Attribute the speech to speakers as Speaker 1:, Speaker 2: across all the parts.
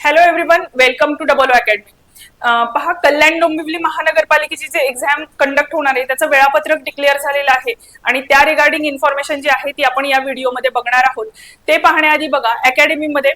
Speaker 1: Hello everyone welcome to double academy पहा कल्याण डोंबिवली महानगरपालिकेची जे एक्झाम कंडक्ट होणार आहे त्याचं वेळापत्रक डिक्लेअर झालेलं आहे. आणि त्या रिगार्डिंग इन्फॉर्मेशन जी आहे ती आपण या व्हिडिओमध्ये बघणार आहोत. ते पाहण्याआधी बघा अकॅडमीमध्ये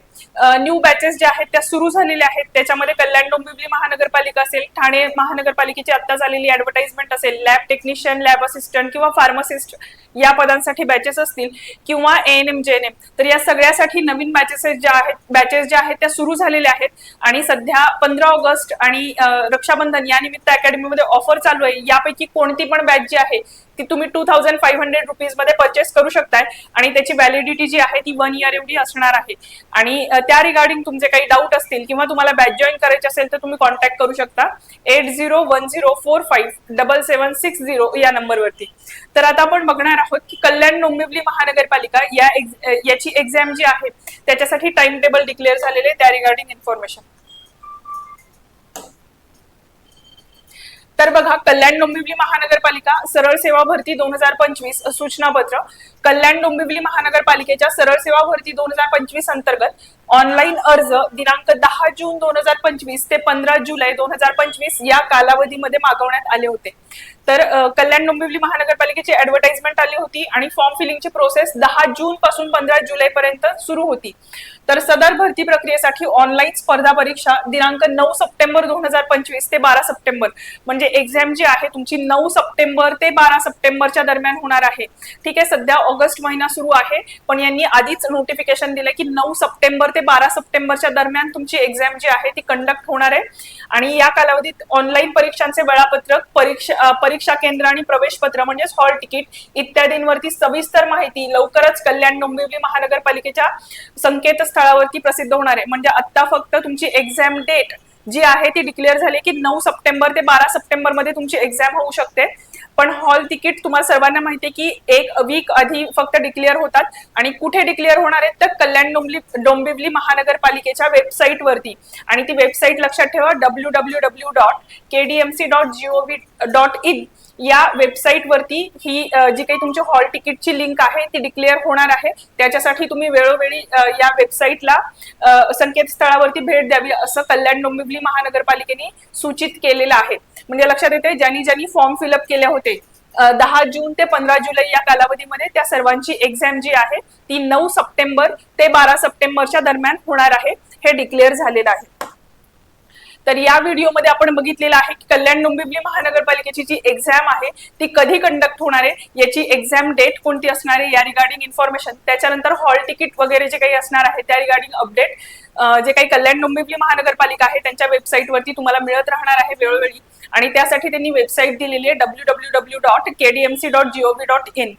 Speaker 1: न्यू बॅचेस ज्या आहेत त्या सुरू झालेल्या आहेत. त्याच्यामध्ये कल्याण डोंबिवली महानगरपालिका असेल ठाणे महानगरपालिकेची आत्ता झालेली ऍडव्हर्टाइजमेंट असेल लॅब टेक्निशियन लॅब असिस्टंट किंवा फार्मासिस्ट या पदांसाठी बॅचेस असतील किंवा N M J N M तर या सगळ्यासाठी नवीन बॅचेस ज्या आहेत बॅचेस ज्या आहेत त्या सुरू झालेल्या आहेत. आणि सध्या पंधरा ऑगस्ट आणि रक्षाबंधन या निमित्त अकॅडमीमध्ये ऑफर चालू आहे. यापैकी कोणती पण बॅच जी आहे ती तुम्ही टू थाउजंड फाईव्ह हंड्रेड रुपीजमध्ये परचेस करू शकताय आणि त्याची व्हॅलिडिटी जी आहे ती वन इयर एवढी असणार आहे. आणि त्या रिगार्डिंग तुमचे काही डाऊट असतील किंवा तुम्हाला बॅच जॉईन करायची असेल तर तुम्ही कॉन्टॅक्ट करू शकता. Eight zero one zero four five double seven six zero या नंबरवरती. तर आता आपण बघणार आहोत की कल्याण डोंबिवली महानगरपालिका या याची एक्झाम जी आहे त्याच्यासाठी टाइम टेबल डिक्लेअर झालेले आहे, त्या रिगार्डिंग इन्फॉर्मेशन तर बघा कल्याण डोंबिवली महानगरपालिका सरळ सेवा भरती दोन हजार पंचवीस सूचनापत्र. कल्याण डोंबिवली महानगरपालिकेच्या सरळ सेवा भरती दोन हजार पंचवीस अंतर्गत ऑनलाईन अर्ज दिनांक दहा जून दोन हजार पंचवीस ते पंधरा जुलै दोन हजार पंचवीस या कालावधीमध्ये मागवण्यात आले होते. तर कल्याण डोंबिवली महानगरपालिकेची ऍडव्हर्टाइजमेंट आली होती आणि फॉर्म फिलिंगची प्रोसेस दहा जून पासून पंधरा जुलै पर्यंत सुरू होती. तर सदर भरती प्रक्रियेसाठी ऑनलाईन स्पर्धा परीक्षा दिनांक नऊ सप्टेंबर दोन हजार पंचवीस ते बारा सप्टेंबर म्हणजे एक्झाम जी आहे तुमची नऊ सप्टेंबर ते बारा सप्टेंबरच्या दरम्यान होणार आहे. ठीक आहे सध्या ऑगस्ट महिना सुरू आहे पण यांनी आधीच नोटिफिकेशन दिलं की नऊ सप्टेंबर ते बारा सप्टेंबरच्या दरम्यान तुमची एक्झाम जी आहे ती कंडक्ट होणार आहे. आणि या कालावधीत ऑनलाईन परीक्षांचे वेळापत्रक परीक्षा परीक्षा केंद्र आणि प्रवेश पत्र म्हणजेच हॉल तिकीट इत्यादींवरती सविस्तर माहिती लवकरच कल्याण डोंबिवली महानगरपालिकेच्या संकेतस्थळावरती प्रसिद्ध होणार आहे. म्हणजे आता फक्त तुमची एक्झाम डेट जी आहे ती डिक्लेअर झाली की नऊ सप्टेंबर ते बारा सप्टेंबरमध्ये तुमची एक्झाम होऊ शकते. पण हॉल तिकीट तुम्हाला सर्वांना माहिती आहे की एक वीक आधी फक्त डिक्लेअर होतात आणि कुठे डिक्लेअर होणार आहेत तर कल्याण डोंबली डोंबिवली महानगरपालिकेच्या वेबसाईट वरती. आणि ती वेबसाईट लक्षात ठेवा W W W dot KDMC dot G O V dot in या वेबसाईट वरती ही जी काही तुमची हॉल तिकीटची लिंक आहे ती डिक्लेअर होणार आहे. त्याच्यासाठी तुम्ही वेळोवेळी या वेबसाईटला संकेतस्थळावरती भेट द्यावी असं कल्याण डोंबिवली महानगरपालिकेने सूचित केलेलं आहे. म्हणजे लक्षात येते ज्यांनी ज्यांनी फॉर्म फिलअप केले होते दहा जून ते पंधरा जुलै या कालावधीमध्ये त्या सर्वांची एक्झाम जी आहे ती नऊ सप्टेंबर ते बारा सप्टेंबरच्या दरम्यान होणार आहे हे डिक्लेअर झालेलं आहे. तर या व्हिडिओमध्ये आपण बघितलेलं आहे की कल्याण डोंबिवली महानगरपालिकेची जी एक्झाम आहे ती कधी कंडक्ट होणार आहे याची एक्झाम डेट कोणती असणार आहे या रिगार्डिंग इन्फॉर्मेशन त्याच्यानंतर हॉल तिकीट वगैरे जे काही असणार आहे त्या रिगार्डिंग अपडेट जे काही कल्याण डोंबिवली महानगरपालिका आहे त्यांच्या वेबसाईटवरती तुम्हाला मिळत राहणार आहे वेळोवेळी. आणि त्यासाठी त्यांनी वेबसाईट दिलेली आहे W W W dot KDMC dot G O V dot in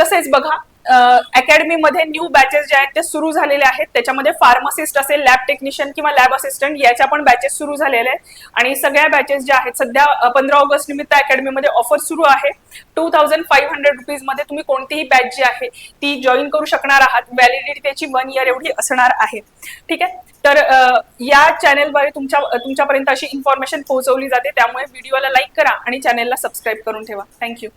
Speaker 1: तसेच बघा अकॅडमीमध्ये न्यू बॅचेस जे आहेत ते सुरू झालेले आहेत. त्याच्यामध्ये फार्मासिस्ट असेल लॅब टेक्निशियन किंवा लॅब असिस्टंट याच्या पण बॅचेस सुरू झालेल्या आहेत. आणि सगळ्या बॅचेस ज्या आहेत सध्या पंधरा ऑगस्ट निमित्त अकॅडमीमध्ये ऑफर सुरू आहे. टू थाउजंड फाईव्ह हंड्रेड रुपीजमध्ये तुम्ही कोणतीही बॅच जी आहे ती जॉईन करू शकणार आहात. व्हॅलिडिटी त्याची वन इयर एवढी असणार आहे. ठीक आहे? तर या चॅनेलद्वारे तुमच्या तुमच्यापर्यंत अशी इन्फॉर्मेशन पोहोचवली जाते. त्यामुळे व्हिडिओला लाईक करा आणि चॅनेलला सबस्क्राईब करून ठेवा. थँक्यू